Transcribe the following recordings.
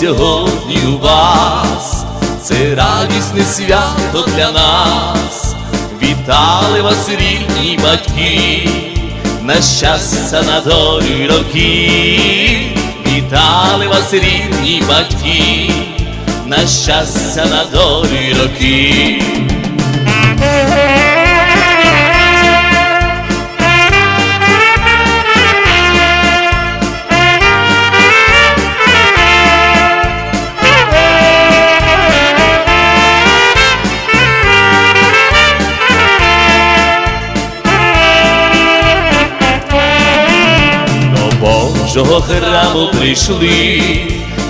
сьогодні у вас, це радісне свято для нас. Вітали вас, рідні батьки, на щастя на долю роки. Вітали вас, рідні батьки, на щастя на долі роки. Божого храму прийшли,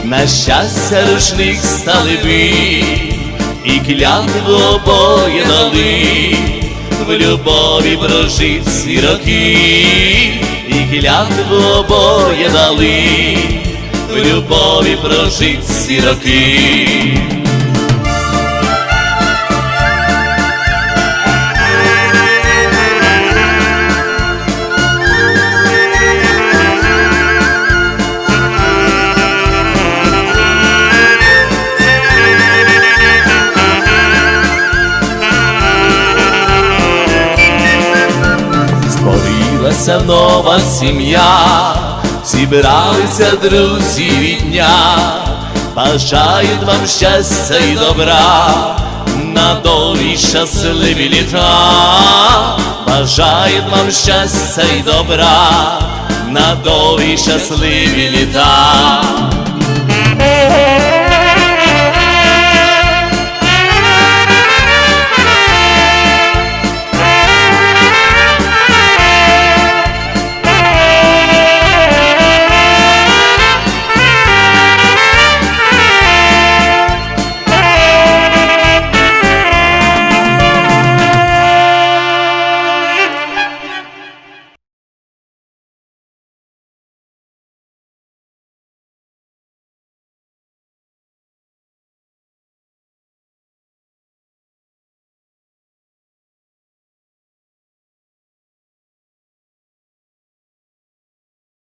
на щастя рушник стали ви, і клятву обоє дали, в любові прожить всі роки, і клятву обоє дали, в любові прожить всі роки. Створилася нова сім'я, зібралися друзі від дня, бажають вам щастя і добра, на долі щасливі літа, бажають вам щастя і добра, на долі щасливі літа.